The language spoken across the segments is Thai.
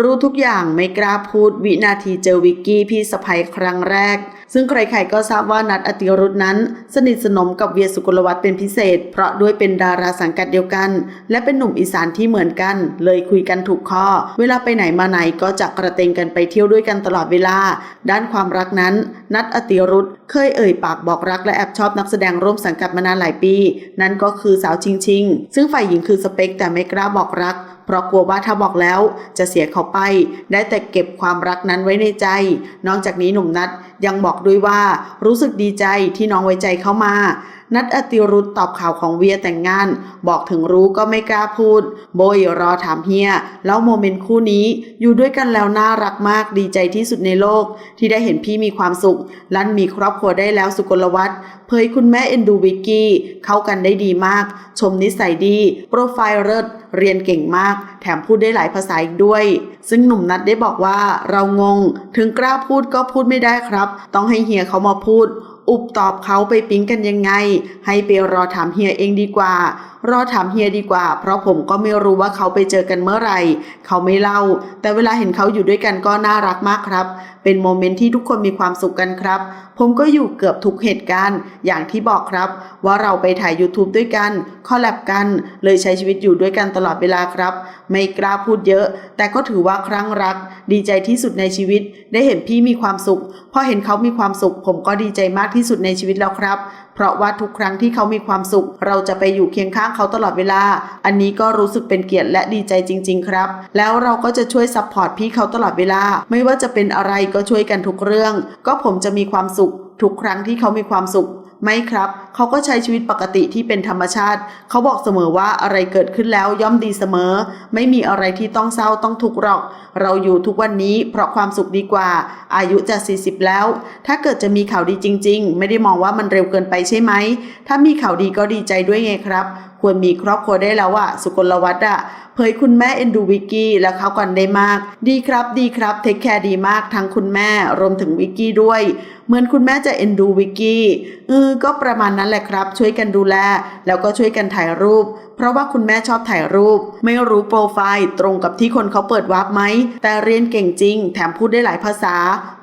รู้ทุกอย่างไม่กล้าพูดวินาทีเจอวิกกี้พี่สะพ้ยครั้งแรกซึ่งใครๆก็ทราบว่านัดอติรุธนั้น สนิทสนมกับเวียสุกลวัฒน์เป็นพิเศษ เพราะด้วยเป็นดาราสังกัดเดียวกัน และเป็นหนุ่มอีสานที่เหมือนกัน เลยคุยกันถูกข้อ เวลาไปไหนมาไหนก็จะกระเตงกันไปเที่ยวด้วยกันตลอดเวลา ด้านความรักนั้น นัดอติรุธเคยเอ่ยปากบอกรักและแอบชอบนักแสดงร่วมสังกัดมานานหลายปี นั่นก็คือสาวชิงชิง ซึ่งฝ่ายหญิงคือสเปคแต่ไม่กล้าบอกรักเพราะกลัวว่าถ้าบอกแล้วจะเสียเขาไป ได้แต่เก็บความรักนั้นไว้ในใจ นอกจากนี้หนุ่มนัดยังบอกด้วยว่ารู้สึกดีใจที่น้องไว้ใจเข้ามา นัดอติรุธตอบข่าวของเวียแต่งงาน บอกถึงรู้ก็ไม่กล้าพูด โบยรอถามเฮีย แล้วโมเมนต์คู่นี้อยู่ด้วยกันแล้วน่ารักมากดีใจที่สุดในโลก ที่ได้เห็นพี่มีความสุข ลั่นมีครอบครัวได้แล้วสุกลวัฒน์เผยคุณแม่เอ็นดูวิกกี้ เข้ากันได้ดีมาก ชมนิสัยดี โปรไฟล์เลิศเรียนเก่งมาก แถมพูดได้หลายภาษาอีกด้วย ซึ่งหนุ่มนัดได้บอกว่าเรางง ถึงกล้าพูดก็พูดไม่ได้ครับ ต้องให้เฮียเขามาพูด อุบตอบเขาไปปิ๊งกันยังไง ให้ไปรอถามเฮียเองดีกว่า รอถามเฮียดีกว่า เพราะผมก็ไม่รู้ว่าเขาไปเจอกันเมื่อไหร่ เขาไม่เล่า แต่เวลาเห็นเขาอยู่ด้วยกันก็น่ารักมากครับ เป็นโมเมนต์ที่ทุกคนมีความสุขกันครับ ผมก็อยู่เกือบทุกเหตุการณ์ อย่างที่บอกครับ ว่าเราไปถ่าย YouTube ด้วยกัน คอลแลบกัน เลยใช้ชีวิตอยู่ด้วยกันตลอดเวลาครับ ไม่กล้าพูดเยอะ แต่ก็ถือว่าครั้งรัก ดีใจที่สุดในชีวิต ได้เห็นพี่มีความสุข พอเห็นเขามีความสุข ผมก็ดีใจมากที่สุดในชีวิตแล้วครับ เพราะว่าทุกครั้งที่เขามีความสุข เราจะไปอยู่เคียงข้างเขาตลอดเวลา อันนี้ก็รู้สึกเป็นเกียรติและดีใจจริง ๆ ครับ แล้วเราก็จะช่วยซัพพอร์ตพี่เขาตลอดเวลา ไม่ว่าจะเป็นอะไรก็ช่วยกันทุกเรื่อง ก็ผมจะมีความสุขทุกครั้งที่เขามีความสุข ไม่ครับ เขาก็ใช้ชีวิตปกติที่เป็นธรรมชาติ เขาบอกเสมอว่าอะไรเกิดขึ้นแล้วย่อมดีเสมอ ไม่มีอะไรที่ต้องเศร้าต้องทุกข์หรอก เราอยู่ทุกวันนี้เพราะความสุขดีกว่า อายุจะ 40 แล้ว ถ้าเกิดจะมีข่าวดีจริง ๆ ไม่ได้มองว่ามันเร็วเกินไปใช่ไหม ถ้ามีข่าวดีก็ดีใจด้วยไงครับควรมีครอบครัวได้แล้วอะสุกลวัฒน์อะเผยคุณแม่เอ็นดูวิกกี้และเขากันได้มาก ดีครับดีครับเทคแคร์ดีมากทั้งคุณแม่รวมถึงวิกกี้ด้วย เหมือนคุณแม่จะเอ็นดูวิกกี้เออก็ประมาณนั้นแหละครับ ช่วยกันดูแล แล้วก็ช่วยกันถ่ายรูป เพราะว่าคุณแม่ชอบถ่ายรูป ไม่รู้โปรไฟล์ตรงกับที่คนเขาเปิดวาร์ปไหม แต่เรียนเก่งจริง แถมพูดได้หลายภาษา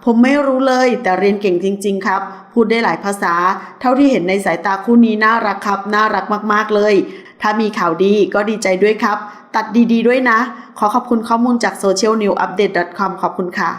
ผมไม่รู้เลย แต่เรียนเก่งจริง ๆ ครับ พูดได้หลายภาษา เท่าที่เห็นในสายตาคู่นี้น่ารักครับ น่ารักมากๆเลย ถ้ามีข่าวดีก็ดีใจด้วยครับ ตัดดีๆด้วยนะ ขอขอบคุณข้อมูลจาก socialnewupdate.com ขอบคุณค่ะ